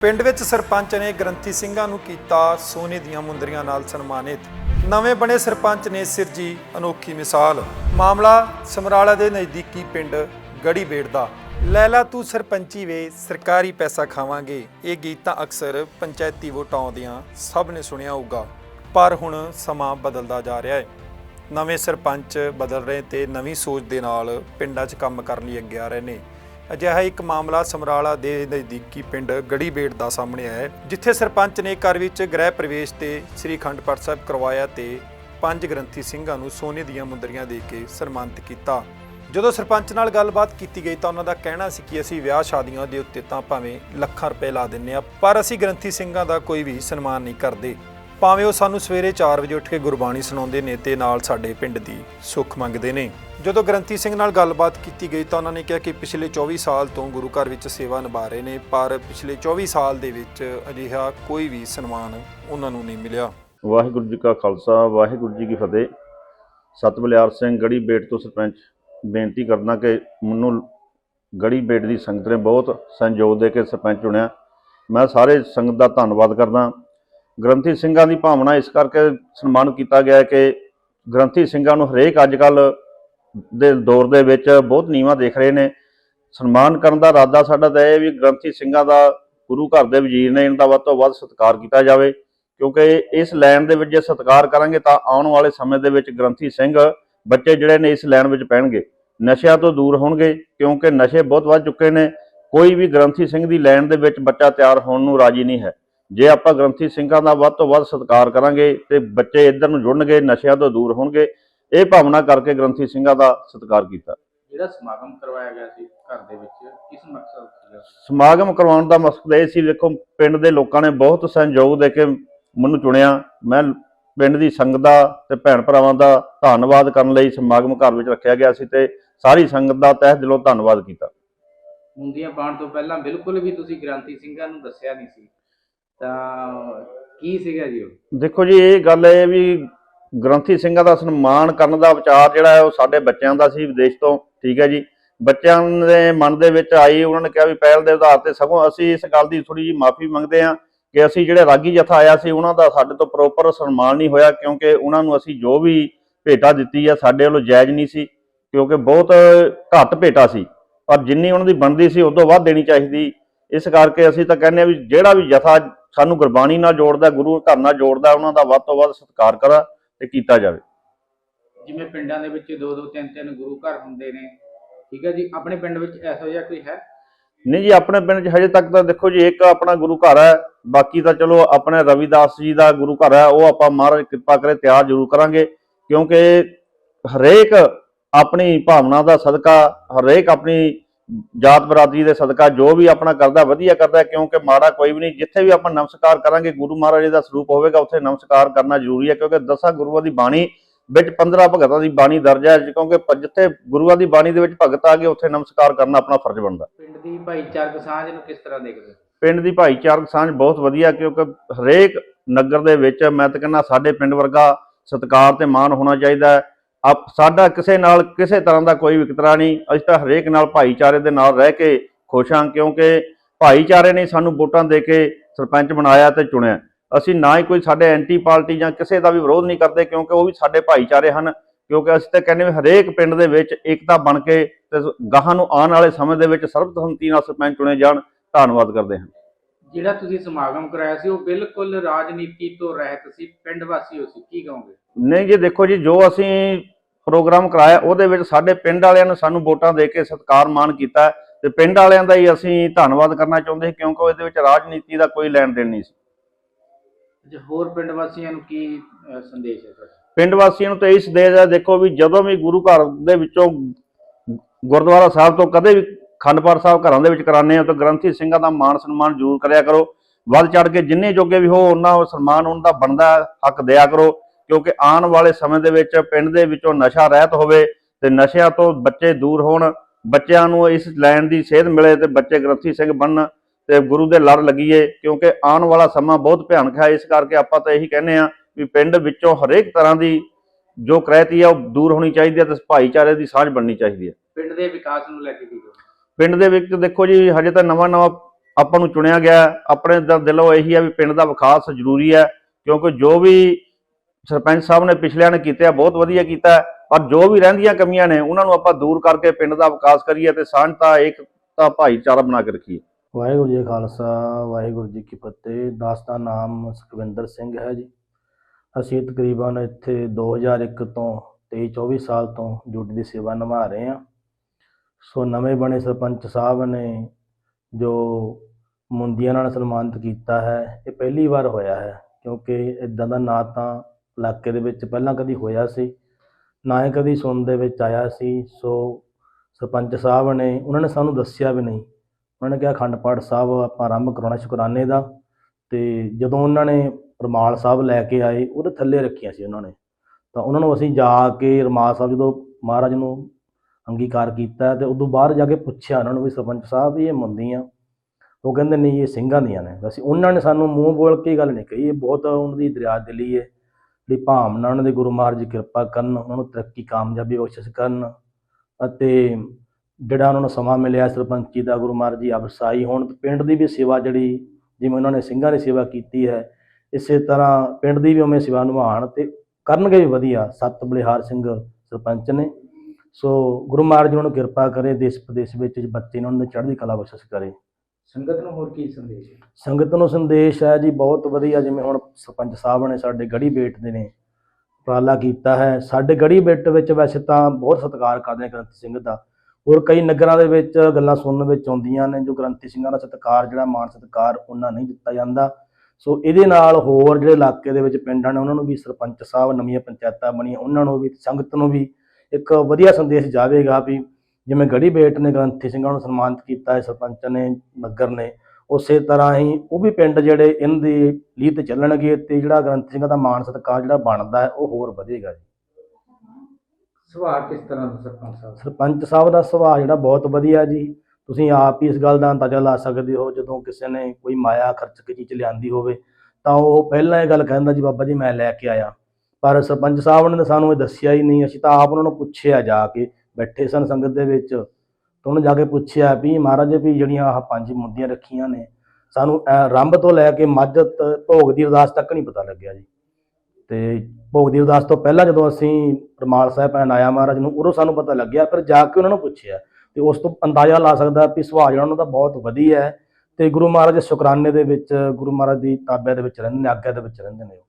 ਪਿੰਡ ਵਿੱਚ ਸਰਪੰਚ ਨੇ ਗ੍ਰੰਥੀ ਸਿੰਘਾਂ ਨੂੰ ਕੀਤਾ ਸੋਨੇ ਦੀਆਂ ਮੁੰਦਰੀਆਂ ਨਾਲ ਸਨਮਾਨਿਤ। ਨਵੇਂ ਬਣੇ ਸਰਪੰਚ ਨੇ ਸਿਰਜੀ ਅਨੋਖੀ ਮਿਸਾਲ। ਮਾਮਲਾ ਸਮਰਾਲਾ ਦੇ ਨਜ਼ਦੀਕੀ ਪਿੰਡ ਗੜੀ ਬੇੜ ਦਾ। ਲੈਲਾ ਤੂੰ ਸਰਪੰਚੀ ਵੇ, ਸਰਕਾਰੀ ਪੈਸਾ ਖਾਵਾਂਗੇ। ਇਹ ਗੀਤ ਤਾਂ ਅਕਸਰ ਪੰਚਾਇਤੀ ਵੋਟਾਂ ਆਉਂਦੀਆਂ, ਸਭ ਨੇ ਸੁਣਿਆ ਹੋਊਗਾ। ਪਰ ਹੁਣ ਸਮਾਂ ਬਦਲਦਾ ਜਾ ਰਿਹਾ ਹੈ। ਨਵੇਂ ਸਰਪੰਚ ਬਦਲ ਰਹੇ ਤੇ ਨਵੀਂ ਸੋਚ ਦੇ ਨਾਲ ਪਿੰਡਾਂ 'ਚ ਕੰਮ ਕਰਨ ਲਈ ਅੱਗੇ ਆ ਰਹੇ ਨੇ। ਅਜਿਹਾ ਇੱਕ ਮਾਮਲਾ ਸਮਰਾਲਾ ਦੇ ਨਜ਼ਦੀਕੀ ਪਿੰਡ ਗੜੀਬੇਟ ਦਾ ਸਾਹਮਣੇ ਆਇਆ ਜਿੱਥੇ ਸਰਪੰਚ ਨੇ ਘਰ ਵਿੱਚ ਗ੍ਰਹਿ ਪ੍ਰਵੇਸ਼ ਤੇ ਸ੍ਰੀ ਅਖੰਡ ਪਾਠ ਸਾਹਿਬ ਕਰਵਾਇਆ ਤੇ ਪੰਜ ਗ੍ਰੰਥੀ ਸਿੰਘਾਂ ਨੂੰ ਸੋਨੇ ਦੀਆਂ ਮੁੰਦਰੀਆਂ ਦੇ ਕੇ ਸਨਮਾਨਿਤ ਕੀਤਾ। ਜਦੋਂ ਸਰਪੰਚ ਨਾਲ ਗੱਲਬਾਤ ਕੀਤੀ ਗਈ ਤਾਂ ਉਹਨਾਂ ਦਾ ਕਹਿਣਾ ਸੀ ਕਿ ਅਸੀਂ ਵਿਆਹ ਸ਼ਾਦੀਆਂ ਦੇ ਉੱਤੇ ਤਾਂ ਭਾਵੇਂ ਲੱਖਾਂ ਰੁਪਏ ਲਾ ਦਿੰਨੇ ਆ ਪਰ ਅਸੀਂ ਗ੍ਰੰਥੀ ਸਿੰਘਾਂ ਦਾ ਕੋਈ ਵੀ ਸਨਮਾਨ ਨਹੀਂ ਕਰਦੇ। ਭਾਵੇਂ ਉਹ ਸਾਨੂੰ ਸਵੇਰੇ 4 ਵਜੇ ਉੱਠ ਕੇ ਗੁਰਬਾਣੀ ਸੁਣਾਉਂਦੇ ਨੇ ਤੇ ਨਾਲ ਸਾਡੇ ਪਿੰਡ ਦੀ ਸੁੱਖ ਮੰਗਦੇ ਨੇ। ਜਦੋਂ ਗ੍ਰੰਥੀ ਸਿੰਘ ਨਾਲ ਗੱਲਬਾਤ ਕੀਤੀ ਗਈ ਤਾਂ ਉਹਨਾਂ ਨੇ ਕਿਹਾ ਕਿ ਪਿਛਲੇ 24 ਸਾਲ ਤੋਂ ਗੁਰੂ ਘਰ ਵਿੱਚ ਸੇਵਾ ਨਿਭਾ ਰਹੇ ਨੇ, ਪਰ ਪਿਛਲੇ 24 ਸਾਲ ਦੇ ਵਿੱਚ ਅਜਿਹਾ ਕੋਈ ਵੀ ਸਨਮਾਨ ਉਹਨਾਂ ਨੂੰ ਨਹੀਂ ਮਿਲਿਆ। ਵਾਹਿਗੁਰੂ ਜੀ ਕਾ ਖਾਲਸਾ, ਵਾਹਿਗੁਰੂ ਜੀ ਕੀ ਫਤਿਹ। ਸਤਬਲਿਆਰ ਸਿੰਘ ਗੜੀ ਬੇਟ ਤੋਂ ਸਰਪੰਚ ਬੇਨਤੀ ਕਰਦਾ ਕਿ ਮੈਨੂੰ ਗੜੀ ਬੇਟ ਦੀ ਸੰਗਤ ਨੇ ਬਹੁਤ ਸਹਿਯੋਗ ਦੇ ਕੇ ਸਰਪੰਚ ਚੁਣਿਆ। ਮੈਂ ਸਾਰੇ ਸੰਗਤ ਦਾ ਧੰਨਵਾਦ ਕਰਦਾ। ਗ੍ਰੰਥੀ ਸਿੰਘਾਂ ਦੀ ਭਾਵਨਾ ਇਸ ਕਰਕੇ ਸਨਮਾਨ ਕੀਤਾ ਗਿਆ ਕਿ ਗ੍ਰੰਥੀ ਸਿੰਘਾਂ ਨੂੰ ਹਰੇਕ ਅੱਜ ਕੱਲ ਦੇ ਦੌਰ ਦੇ ਵਿੱਚ ਬਹੁਤ ਨੀਵਾਂ ਦੇਖ ਰਹੇ ਨੇ। ਸਨਮਾਨ ਕਰਨ ਦਾ ਇਰਾਦਾ ਸਾਡਾ ਤਾਂ ਇਹ ਵੀ ਗ੍ਰੰਥੀ ਸਿੰਘਾਂ ਦਾ ਗੁਰੂ ਘਰ ਦੇ ਵਜ਼ੀਰ ਨੇ ਇਹਨਾਂ ਦਾ ਵੱਧ ਤੋਂ ਵੱਧ ਸਤਿਕਾਰ ਕੀਤਾ ਜਾਵੇ। ਕਿਉਂਕਿ ਇਸ ਲਾਈਨ ਦੇ ਵਿੱਚ ਜੇ ਸਤਿਕਾਰ ਕਰਾਂਗੇ ਤਾਂ ਆਉਣ ਵਾਲੇ ਸਮੇਂ ਦੇ ਵਿੱਚ ਗ੍ਰੰਥੀ ਸਿੰਘ ਬੱਚੇ ਜਿਹੜੇ ਨੇ ਇਸ ਲਾਈਨ ਵਿੱਚ ਪੈਣਗੇ। ਨਸ਼ਿਆਂ ਤੋਂ ਦੂਰ ਹੋਣਗੇ ਕਿਉਂਕਿ ਨਸ਼ੇ ਬਹੁਤ ਵੱਧ ਚੁੱਕੇ ਨੇ। ਕੋਈ ਵੀ ਗ੍ਰੰਥੀ ਸਿੰਘ ਦੀ ਲਾਈਨ ਦੇ ਵਿੱਚ ਬੱਚਾ ਤਿਆਰ ਹੋਣ ਨੂੰ ਰਾਜੀ ਨਹੀਂ ਹੈ। ਜੇ ਆਪਾਂ ਗ੍ਰੰਥੀ ਸਿੰਘਾਂ ਦਾ ਵੱਧ ਤੋਂ ਵੱਧ ਸਤਿਕਾਰ ਕਰਾਂਗੇ ਤੇ ਬੱਚੇ ਇੱਧਰ ਨੂੰ ਜੁੜਨਗੇ ਨਸ਼ਿਆਂ ਤੋਂ ਦੂਰ ਹੋਣਗੇ ਇਹ ਭਾਵਨਾ ਕਰਕੇ ਗ੍ਰੰਥੀ ਸਿੰਘਾਂ ਦਾ ਸਤਿਕਾਰ ਕੀਤਾ। ਜਿਹੜਾ ਸਮਾਗਮ ਕਰਵਾਇਆ ਗਿਆ ਸੀ ਘਰ ਦੇ ਵਿੱਚ ਕਿਸ ਮਕਸਦ ਸੀਗਾ ਸਮਾਗਮ ਕਰਵਾਉਣ ਦਾ ਮਕਸਦ ਇਹ ਸੀ ਵੇਖੋ ਪਿੰਡ ਦੇ ਲੋਕਾਂ ਨੇ ਬਹੁਤ ਸਹਿਯੋਗ ਦੇ ਕੇ ਮੈਨੂੰ ਚੁਣਿਆ। ਮੈਂ ਪਿੰਡ ਦੀ ਸੰਗਤ ਦਾ ਤੇ ਭੈਣ ਭਰਾਵਾਂ ਦਾ ਧੰਨਵਾਦ ਕਰਨ ਲਈ ਸਮਾਗਮ ਘਰ ਵਿੱਚ ਰੱਖਿਆ ਗਿਆ ਸੀ ਤੇ ਸਾਰੀ ਸੰਗਤ ਦਾ ਤਹਿ ਦਿਲੋਂ ਧੰਨਵਾਦ ਕੀਤਾ। ਮੁੰਦੀਆਂ ਪਾਉਣ ਤੋਂ ਪਹਿਲਾਂ ਬਿਲਕੁਲ ਵੀ ਤੁਸੀਂ ਗ੍ਰਾਂਤੀ ਸਿੰਘਾਂ ਨੂੰ ਦੱਸਿਆ ਨਹੀਂ ਸੀ। ਤਾਂ ਕੀ ਸੀਗਾ ਜੀ ਉਹ? ਦੇਖੋ ਜੀ, ਇਹ ਗੱਲ ਇਹ ਵੀ ਗ੍ਰੰਥੀ ਸਿੰਘਾਂ ਦਾ ਸਨਮਾਨ ਕਰਨ ਦਾ ਵਿਚਾਰ ਜਿਹੜਾ ਹੈ ਉਹ ਸਾਡੇ ਬੱਚਿਆਂ ਦਾ ਸੀ, ਵਿਦੇਸ਼ ਤੋਂ, ਠੀਕ ਹੈ ਜੀ। ਬੱਚਿਆਂ ਦੇ ਮਨ ਦੇ ਵਿੱਚ ਆਈ, ਉਹਨਾਂ ਨੇ ਕਿਹਾ ਵੀ ਪਹਿਲ ਦੇ ਆਧਾਰ ਤੇ ਸਗੋਂ ਅਸੀਂ ਇਸ ਗੱਲ ਦੀ ਥੋੜੀ ਜਿਹੀ ਮਾਫੀ ਮੰਗਦੇ ਹਾਂ ਕਿ ਅਸੀਂ ਜਿਹੜੇ ਰਾਗੀ ਜਥਾ ਆਇਆ ਸੀ, ਉਹਨਾਂ ਦਾ ਸਾਡੇ ਤੋਂ ਪ੍ਰੋਪਰ ਸਨਮਾਨ ਨਹੀਂ ਹੋਇਆ ਕਿਉਂਕਿ ਉਹਨਾਂ ਨੂੰ ਅਸੀਂ ਜੋ ਵੀ ਭੇਟਾ ਦਿੱਤੀ ਆ ਸਾਡੇ ਵੱਲੋਂ ਜਾਇਜ਼ ਨਹੀਂ ਸੀ ਕਿਉਂਕਿ ਬਹੁਤ ਘੱਟ ਭੇਟਾ ਸੀ। ਪਰ ਜਿੰਨੀ ਉਹਨਾਂ ਦੀ ਬਣਦੀ ਸੀ, ਉਦੋਂ ਵੱਧ ਦੇਣੀ ਚਾਹੀਦੀ। ਇਸ ਕਰਕੇ ਅਸੀਂ ਤਾਂ ਕਹਿੰਦੇ ਆ ਵੀ ਜਿਹੜਾ ਵੀ ਜਥਾ ਸਾਨੂੰ ਗੁਰਬਾਣੀ ਨਾਲ ਜੋੜਦਾ ਗੁਰੂ ਘਰ ਨਾਲ ਜੋੜਦਾ ਉਹਨਾਂ ਦਾ ਵੱਧ ਤੋਂ ਵੱਧ ਸਤਿਕਾਰ ਕਰਾ ਤੇ ਕੀਤਾ ਜਾਵੇ। ਜਿਵੇਂ ਪਿੰਡਾਂ ਦੇ ਵਿੱਚ ਦੋ ਦੋ ਤਿੰਨ ਤਿੰਨ ਗੁਰੂ ਘਰ ਹੁੰਦੇ ਨੇ ਠੀਕ ਹੈ ਜੀ? ਆਪਣੇ ਪਿੰਡ ਵਿੱਚ ਐਸਾ ਜਿਹਾ ਕੋਈ ਹੈ? ਨਹੀਂ ਜੀ ਆਪਣੇ ਪਿੰਡ 'ਚ ਹਜੇ ਤੱਕ ਤਾਂ ਦੇਖੋ ਜੀ ਇੱਕ ਆਪਣਾ ਗੁਰੂ ਘਰ ਹੈ ਬਾਕੀ ਤਾਂ ਚਲੋ ਆਪਣੇ ਰਵਿਦਾਸ ਜੀ ਦਾ ਗੁਰੂ ਘਰ ਹੈ ਉਹ ਆਪਾਂ ਮਹਾਰਾਜ ਕਿਰਪਾ ਕਰੇ ਤਿਆਰ ਜ਼ਰੂਰ ਕਰਾਂਗੇ ਕਿਉਂਕਿ ਹਰੇਕ ਆਪਣੀ ਭਾਵਨਾ ਦਾ ਸਦਕਾ ਹਰੇਕ ਆਪਣੀ ਜਾਤ ਬਰਾਦਰੀ ਦੇ ਸਦਕਾ ਜੋ ਵੀ ਆਪਣਾ ਕਰਦਾ ਵਧੀਆ ਕਰਦਾ ਕਿਉਂਕਿ ਮਾੜਾ ਕੋਈ ਵੀ ਨਹੀਂ ਜਿੱਥੇ ਵੀ ਆਪਾਂ ਨਮਸਕਾਰ ਕਰਾਂਗੇ ਗੁਰੂ ਮਹਾਰਾਜ ਦਾ ਸਰੂਪ ਹੋਵੇਗਾ ਉੱਥੇ ਨਮਸਕਾਰ ਕਰਨਾ ਜ਼ਰੂਰੀ ਹੈ ਕਿਉਂਕਿ ਦਸਾਂ ਗੁਰੂਆਂ ਦੀ ਬਾਣੀ ਵਿੱਚ 15 ਭਗਤਾਂ ਦੀ ਬਾਣੀ ਦਰਜ ਹੈ ਕਿਉਂਕਿ ਜਿੱਥੇ ਗੁਰੂਆਂ ਦੀ ਬਾਣੀ ਦੇ ਵਿੱਚ ਭਗਤ ਆ ਗਏ ਉੱਥੇ ਨਮਸਕਾਰ ਕਰਨਾ ਆਪਣਾ ਫਰਜ਼ ਬਣਦਾ ਪਿੰਡ ਦੀ ਭਾਈਚਾਰਕ ਸਾਂਝ ਨੂੰ ਕਿਸ ਤਰ੍ਹਾਂ ਦੇਖਦੇ? ਪਿੰਡ ਦੀ ਭਾਈਚਾਰਕ ਸਾਂਝ ਬਹੁਤ ਵਧੀਆ ਕਿਉਂਕਿ ਹਰੇਕ ਨਗਰ ਦੇ ਵਿੱਚ ਮੈਂ ਤਾਂ ਕਹਿੰਦਾ ਸਾਡੇ ਪਿੰਡ ਵਰਗਾ ਸਤਿਕਾਰ ਤੇ ਮਾਣ ਹੋਣਾ ਚਾਹੀਦਾ ਹੈ ਆਪ ਸਾਡਾ ਕਿਸੇ ਨਾਲ ਕਿਸੇ ਤਰ੍ਹਾਂ ਦਾ ਕੋਈ ਵਿਤਕਰਾ ਨਹੀਂ। ਅਸੀਂ ਤਾਂ ਹਰੇਕ ਨਾਲ ਭਾਈਚਾਰੇ ਦੇ ਨਾਲ ਰਹਿ ਕੇ ਖੁਸ਼ ਹਾਂ, ਕਿਉਂਕਿ ਭਾਈਚਾਰੇ ਨੇ ਸਾਨੂੰ ਵੋਟਾਂ ਦੇ ਕੇ ਸਰਪੰਚ ਬਣਾਇਆ ਤੇ ਚੁਣਿਆ। ਅਸੀਂ ਨਾ ਹੀ ਕੋਈ ਸਾਡੇ ਐਂਟੀ ਪਾਰਟੀ ਜਾਂ ਕਿਸੇ ਦਾ ਵੀ ਵਿਰੋਧ ਨਹੀਂ ਕਰਦੇ, ਕਿਉਂਕਿ ਉਹ ਵੀ ਸਾਡੇ ਭਾਈਚਾਰੇ ਹਨ। ਕਿਉਂਕਿ ਅਸੀਂ ਤਾਂ ਕਹਿੰਦੇ ਵੀ ਹਰੇਕ ਪਿੰਡ ਦੇ ਵਿੱਚ ਏਕਤਾ ਬਣ ਕੇ ਤੇ ਗਾਹਾਂ ਨੂੰ ਆਉਣ ਵਾਲੇ ਸਮੇਂ ਦੇ ਵਿੱਚ ਸਰਬਸੰਮਤੀ ਨਾਲ ਸਰਪੰਚ ਚੁਣੇ ਜਾਣ। ਧੰਨਵਾਦ ਕਰਦੇ ਹਾਂ। ਜਿਹੜਾ ਤੁਸੀਂ ਸਮਾਗਮ ਕਰਾਇਆ ਸੀ ਉਹ ਬਿਲਕੁਲ ਰਾਜਨੀਤੀ ਤੋਂ ਰਹਿਤ ਸੀ ਪਿੰਡ ਵਾਸੀ ਹੋ ਸੀ ਕੀ ਕਹੋਗੇ? ਨਹੀਂ ਜੀ ਦੇਖੋ ਜੀ ਜੋ ਅਸੀਂ ਪ੍ਰੋਗਰਾਮ ਕਰਾਇਆ ਉਹਦੇ ਵਿੱਚ ਸਾਡੇ ਪਿੰਡ ਵਾਲਿਆਂ ਨੇ ਸਾਨੂੰ ਵੋਟਾਂ ਦੇ ਕੇ ਸਤਿਕਾਰ ਮਾਨ ਕੀਤਾ ਹੈ ਤੇ ਪਿੰਡ ਵਾਲਿਆਂ ਦਾ ਹੀ ਅਸੀਂ ਧੰਨਵਾਦ ਕਰਨਾ ਚਾਹੁੰਦੇ ਸੀ ਕਿਉਂਕਿ ਇਹਦੇ ਵਿੱਚ ਰਾਜਨੀਤੀ ਦਾ ਕੋਈ ਲੈਣ ਦੇਣ ਨਹੀਂ ਸੀ। ਜੇ ਹੋਰ ਪਿੰਡ ਵਾਸੀਆਂ ਨੂੰ ਕੀ ਅਹ, ਸੰਦੇਸ਼ ਹੈ ਤੁਹਾਡਾ? ਪਿੰਡ ਵਾਸੀਆਂ ਨੂੰ ਤਾਂ ਇਸ ਸੰਦੇਸ਼ ਹੈ ਦੇਖੋ ਵੀ ਜਦੋਂ ਵੀ ਗੁਰੂ ਘਰ ਦੇ ਵਿੱਚੋਂ ਗੁਰਦੁਆਰਾ ਸਾਹਿਬ ਤੋਂ ਕਦੇ ਵੀ ਅਖੰਡ ਸਾਹਿਬ ਘਰਾਂ ਦੇ ਵਿੱਚ ਕਰਾਉਂਦੇ ਆ ਤਾਂ ਗ੍ਰੰਥੀ ਸਿੰਘਾਂ ਦਾ ਮਾਣ ਸਨਮਾਨ ਜ਼ਰੂਰ ਕਰਿਆ ਕਰੋ। ਵੱਧ ਚੜ ਕੇ ਜਿੰਨੇ ਜੋਗੇ ਵੀ ਹੋ, ਉਹਨਾਂ ਉਹ ਸਨਮਾਨ ਉਹਨਾਂ ਦਾ ਬਣਦਾ ਹੱਕ ਦਿਆ ਕਰੋ। ਕਿਉਂਕਿ ਆਉਣ ਵਾਲੇ ਸਮੇਂ ਦੇ ਵਿੱਚ ਪਿੰਡ ਦੇ ਵਿੱਚੋਂ ਨਸ਼ਾ ਰਹਿਤ ਹੋਵੇ ਤੇ ਨਸ਼ਿਆਂ ਤੋਂ ਬੱਚੇ ਦੂਰ ਹੋਣ, ਬੱਚਿਆਂ ਨੂੰ ਇਸ ਲੈਣ ਦੀ ਸੇਧ ਮਿਲੇ ਤੇ ਬੱਚੇ ਗ੍ਰੰਥੀ ਸਿੰਘ ਬਣਨ ਤੇ ਗੁਰੂ ਦੇ ਲੜ ਲੱਗੀਏ। ਕਿਉਂਕਿ ਆਉਣ ਵਾਲਾ ਸਮਾਂ ਬਹੁਤ ਭਿਆਨਕ ਹੈ, ਇਸ ਕਰਕੇ ਆਪਾਂ ਤਾਂ ਇਹੀ ਕਹਿੰਦੇ ਆ ਵੀ ਪਿੰਡ ਵਿੱਚੋਂ ਹਰੇਕ ਤਰ੍ਹਾਂ ਦੀ ਜੋ ਕ੍ਰੈਤੀ ਆ ਉਹ ਦੂਰ ਹੋਣੀ ਚਾਹੀਦੀ ਹੈ ਤੇ ਭਾਈਚਾਰੇ ਦੀ ਸਾਂਝ ਬਣਨੀ ਚਾਹੀਦੀ ਹੈ। ਪਿੰਡ ਦੇ ਵਿਕਾਸ ਨੂੰ ਲੈ ਕੇ ਕੀ ਪਿੰਡ ਦੇ ਵਿੱਚ ਦੇਖੋ ਜੀ, ਹਜੇ ਤਾਂ ਨਵਾਂ ਨਵਾਂ ਆਪਾਂ ਨੂੰ ਚੁਣਿਆ ਗਿਆ ਆਪਣੇ ਦਾ ਦਿਲੋਂ ਇਹੀ ਹੈ ਵੀ ਪਿੰਡ ਦਾ ਵਿਕਾਸ ਜ਼ਰੂਰੀ ਹੈ, ਕਿਉਂਕਿ ਜੋ ਵੀ ਸਰਪੰਚ ਸਾਹਿਬ ਨੇ ਪਿਛਲਿਆਂ ਨੇ ਕੀਤਾ ਬਹੁਤ ਵਧੀਆ ਕੀਤਾ ਪਰ ਜੋ ਵੀ ਰਹਿੰਦੀਆਂ ਕਮੀਆਂ ਨੇ, ਉਹਨਾਂ ਨੂੰ ਆਪਾਂ ਦੂਰ ਕਰਕੇ ਪਿੰਡ ਦਾ ਵਿਕਾਸ ਕਰੀਏ ਤੇ ਸਾਂਝਤਾ, ਏਕਤਾ, ਭਾਈਚਾਰਾ ਬਣਾ ਕੇ ਰੱਖੀਏ। ਵਾਹਿਗੁਰੂ ਜੀ ਖਾਲਸਾ, ਵਾਹਿਗੁਰੂ ਜੀ ਕੀ ਫਤਿਹ। ਦਾਸ ਦਾ ਨਾਮ ਸੁਖਵਿੰਦਰ ਸਿੰਘ ਹੈ ਜੀ। ਅਸੀਂ ਤਕਰੀਬਨ ਇੱਥੇ 2001 ਤੋਂ 23 24 ਸਾਲ ਤੋਂ ਡਿਊਟੀ ਦੀ ਸੇਵਾ ਨਿਭਾ ਰਹੇ ਹਾਂ। ਸੋ ਨਵੇਂ ਬਣੇ ਸਰਪੰਚ ਸਾਹਿਬ ਨੇ ਜੋ ਮੁੰਦੀਆਂ ਨਾਲ ਸਨਮਾਨਿਤ ਕੀਤਾ ਹੈ, ਇਹ ਪਹਿਲੀ ਵਾਰ ਹੋਇਆ ਹੈ, ਕਿਉਂਕਿ ਇਦਾਂ ਦਾ ਨਾਂ ਤਾਂ ਇਲਾਕੇ ਦੇ ਵਿੱਚ ਪਹਿਲਾਂ ਕਦੀ ਹੋਇਆ ਸੀ, ਨਾ ਹੀ ਕਦੀ ਸੁਣਨ ਦੇ ਵਿੱਚ ਆਇਆ ਸੀ। ਸੋ ਸਰਪੰਚ ਸਾਹਿਬ ਨੇ, ਉਹਨਾਂ ਨੇ ਸਾਨੂੰ ਦੱਸਿਆ ਵੀ ਨਹੀਂ। ਉਹਨਾਂ ਨੇ ਕਿਹਾ, ਅਖੰਡ ਪਾਠ ਸਾਹਿਬ ਆਪਾਂ ਆਰੰਭ ਕਰਾਉਣਾ ਸ਼ੁਕਰਾਨੇ ਦਾ। ਤੇ ਜਦੋਂ ਉਹਨਾਂ ਨੇ ਰਮਾਲ ਸਾਹਿਬ ਲੈ ਕੇ ਆਏ, ਉਹਦੇ ਥੱਲੇ ਰੱਖੀਆਂ ਸੀ ਉਹਨਾਂ ਨੇ। ਤਾਂ ਉਹਨਾਂ ਨੂੰ ਅਸੀਂ ਜਾ ਕੇ ਰਮਾਲ ਸਾਹਿਬ, ਜਦੋਂ ਮਹਾਰਾਜ ਨੂੰ ਅੰਗੀਕਾਰ ਕੀਤਾ ਤੇ ਉਦੋਂ ਬਾਹਰ ਜਾ ਕੇ ਪੁੱਛਿਆ ਉਹਨਾਂ ਨੂੰ ਵੀ ਸਰਪੰਚ ਸਾਹਿਬ ਵੀ ਇਹ ਮੰਦੀਆਂ ਉਹ ਕਹਿੰਦੇ, ਨਹੀਂ, ਇਹ ਸਿੰਘਾਂ ਦੀਆਂ ਨੇ। ਵੈਸੇ ਉਹਨਾਂ ਨੇ ਸਾਨੂੰ ਮੂੰਹ ਬੋਲ ਕੇ ਗੱਲ ਨਹੀਂ ਕਹੀ। ਇਹ ਬਹੁਤ ਉਹਨਾਂ ਦੀ ਦਰਿਆ ਦਿਲੀ ਹੈ ਜਿਹੜੀ ਭਾਵਨਾ ਉਹਨਾਂ ਦੇ ਗੁਰੂ ਮਹਾਰਾਜ ਜੀ ਕਿਰਪਾ ਕਰਨ, ਉਹਨਾਂ ਨੂੰ ਤਰੱਕੀ, ਕਾਮਯਾਬੀ ਬਖਸ਼ਿਸ਼ ਕਰਨ ਅਤੇ ਜਿਹੜਾ ਉਹਨਾਂ ਨੂੰ ਸਮਾਂ ਮਿਲਿਆ ਸਰਪੰਚੀ ਦਾ, ਗੁਰੂ ਮਹਾਰਾਜ ਜੀ ਅਵਸਾਈ ਹੋਣ ਤੇ ਪਿੰਡ ਦੀ ਵੀ ਸੇਵਾ ਜਿਹੜੀ, ਜਿਵੇਂ ਉਹਨਾਂ ਨੇ ਸਿੰਘਾਂ ਦੀ ਸੇਵਾ ਕੀਤੀ ਹੈ, ਇਸੇ ਤਰ੍ਹਾਂ ਪਿੰਡ ਦੀ ਵੀ ਉਵੇਂ ਸੇਵਾ ਨਿਭਾਉਣ ਤੇ ਕਰਨਗੇ ਵੀ ਵਧੀਆ। ਸਤ ਬਲਿਹਾਰ ਸਿੰਘ ਸਰਪੰਚ ਨੇ। ਸੋ ਗੁਰੂ ਮਹਾਰਾਜ ਉਹਨਾਂ ਨੂੰ ਕਿਰਪਾ ਕਰੇ ਦੇਸ਼ ਪ੍ਰਦੇਸ਼ ਵਿੱਚ ਬੱਚੇ ਨੇ ਉਹਨਾਂ ਦੀ ਚੜ੍ਹਦੀ ਕਲਾ ਬਖਸ਼ਿਸ਼ ਕਰੇ। ਸੰਗਤ ਨੂੰ ਹੋਰ ਕੀ ਸੰਦੇਸ਼ ਹੈ? ਸੰਗਤ ਨੂੰ ਸੰਦੇਸ਼ ਹੈ ਜੀ ਬਹੁਤ ਵਧੀਆ ਜਿਵੇਂ ਹੁਣ ਸਰਪੰਚ ਸਾਹਿਬ ਨੇ ਸਾਡੇ ਗੜੀ ਬੇਟ ਦੇ ਨੇ ਉਪਰਾਲਾ ਕੀਤਾ ਹੈ। ਸਾਡੇ ਗੜੀ ਬੇਟ ਵਿੱਚ ਵੈਸੇ ਤਾਂ ਬਹੁਤ ਸਤਿਕਾਰ ਕਰਦੇ ਨੇ ਗ੍ਰੰਥੀ ਸਿੰਘ ਦਾ। ਹੋਰ ਕਈ ਨਗਰਾਂ ਦੇ ਵਿੱਚ ਗੱਲਾਂ ਸੁਣਨ ਵਿੱਚ ਆਉਂਦੀਆਂ ਨੇ ਜੋ ਗ੍ਰੰਥੀ ਸਿੰਘਾਂ ਦਾ ਸਤਿਕਾਰ ਜਿਹੜਾ ਮਾਨ ਸਤਿਕਾਰ ਉਹਨਾਂ ਨਹੀਂ ਦਿੱਤਾ ਜਾਂਦਾ। ਸੋ ਇਹਦੇ ਨਾਲ ਹੋਰ ਜਿਹੜੇ ਇਲਾਕੇ ਦੇ ਵਿੱਚ ਪਿੰਡਾਂ ਨੇ ਉਹਨਾਂ ਨੂੰ ਵੀ ਸਰਪੰਚ ਸਾਹਿਬ ਨਵੀਆਂ ਪੰਚਾਇਤਾਂ ਬਣੀਆਂ ਉਹਨਾਂ ਨੂੰ ਵੀ ਸੰਗਤ ਨੂੰ ਵੀ ਇੱਕ ਵਧੀਆ ਸੰਦੇਸ਼ ਜਾਵੇਗਾ ਵੀ ਜਿਵੇਂ ਗੜੀ ਬੇਟ ਨੇ ਗ੍ਰੰਥੀ ਸਿੰਘਾਂ ਨੂੰ ਸਨਮਾਨਿਤ ਕੀਤਾ ਹੈ ਸਰਪੰਚ ਨੇ ਨਗਰ ਨੇ ਉਸੇ ਤਰ੍ਹਾਂ ਹੀ ਉਹ ਵੀ ਪਿੰਡ ਜਿਹੜੇ ਇਹਨਾਂ ਦੀ ਲੀਹ ਤੇ ਚੱਲਣਗੇ ਤੇ ਜਿਹੜਾ ਗ੍ਰੰਥੀ ਸਿੰਘਾਂ ਦਾ ਮਾਣ ਸਤਿਕਾਰ ਜਿਹੜਾ ਬਣਦਾ ਹੈ ਉਹ ਹੋਰ ਵਧੇਗਾ ਜੀ। ਸੁਭਾਅ ਕਿਸ ਤਰ੍ਹਾਂ ਦਾ ਸਰਪੰਚ ਸਾਹਿਬ? ਸਰਪੰਚ ਸਾਹਿਬ ਦਾ ਸੁਭਾਅ ਜਿਹੜਾ ਬਹੁਤ ਵਧੀਆ ਜੀ। ਤੁਸੀਂ ਆਪ ਹੀ ਇਸ ਗੱਲ ਦਾ ਅੰਦਾਜ਼ਾ ਲਾ ਸਕਦੇ ਹੋ ਜਦੋਂ ਕਿਸੇ ਨੇ ਕੋਈ ਮਾਇਆ ਖਰਚ ਕੇ ਚੀਜ਼ ਲਿਆਂਦੀ ਹੋਵੇ ਤਾਂ ਉਹ ਪਹਿਲਾਂ ਇਹ ਗੱਲ ਕਹਿੰਦਾ ਜੀ ਬਾਬਾ ਜੀ ਮੈਂ ਲੈ ਕੇ ਆਇਆ। ਪਰ ਸਰਪੰਚ ਸਾਹਿਬ ਨੇ ਤਾਂ ਸਾਨੂੰ ਇਹ ਦੱਸਿਆ ਹੀ ਨਹੀਂ, ਅਸੀਂ ਤਾਂ ਆਪ ਉਹਨਾਂ ਨੂੰ ਪੁੱਛਿਆ ਜਾ ਕੇ, ਬੈਠੇ ਸਨ ਸੰਗਤ ਦੇ ਵਿੱਚ। ਤਾਂ ਉਹਨੇ ਜਾ ਕੇ ਪੁੱਛਿਆ ਵੀ ਮਹਾਰਾਜ ਵੀ ਜਿਹੜੀਆਂ ਆਹ ਪੰਜ ਮੁੰਦੀਆਂ ਰੱਖੀਆਂ ਨੇ, ਸਾਨੂੰ ਰੰਭ ਤੋਂ ਲੈ ਕੇ ਮੱਝ ਭੋਗ ਦੀ ਅਰਦਾਸ ਤੱਕ ਨਹੀਂ ਪਤਾ ਲੱਗਿਆ ਜੀ। ਤੇ ਭੋਗ ਦੀ ਅਰਦਾਸ ਤੋਂ ਪਹਿਲਾਂ ਜਦੋਂ ਅਸੀਂ ਰਮਾਲ ਸਾਹਿਬ ਪਹਿਨਾਇਆ ਮਹਾਰਾਜ ਨੂੰ, ਉਦੋਂ ਸਾਨੂੰ ਪਤਾ ਲੱਗਿਆ, ਫਿਰ ਜਾ ਕੇ ਉਹਨਾਂ ਨੂੰ ਪੁੱਛਿਆ। ਤੇ ਉਸ ਤੋਂ ਅੰਦਾਜ਼ਾ ਲਾ ਸਕਦਾ ਵੀ ਸੁਭਾਅ ਜਿਹੜਾ ਉਹਨਾਂ ਦਾ ਬਹੁਤ ਵਧੀਆ ਹੈ। ਤੇ ਗੁਰੂ ਮਹਾਰਾਜ ਦੇ ਸ਼ੁਕਰਾਨੇ ਦੇ ਵਿੱਚ, ਗੁਰੂ ਮਹਾਰਾਜ ਦੀ ਤਾਬਿਆ ਦੇ ਵਿੱਚ ਰਹਿੰਦੇ ਨੇ, ਆਗਿਆ ਦੇ ਵਿੱਚ ਰਹਿੰਦੇ ਨੇ ਉਹ।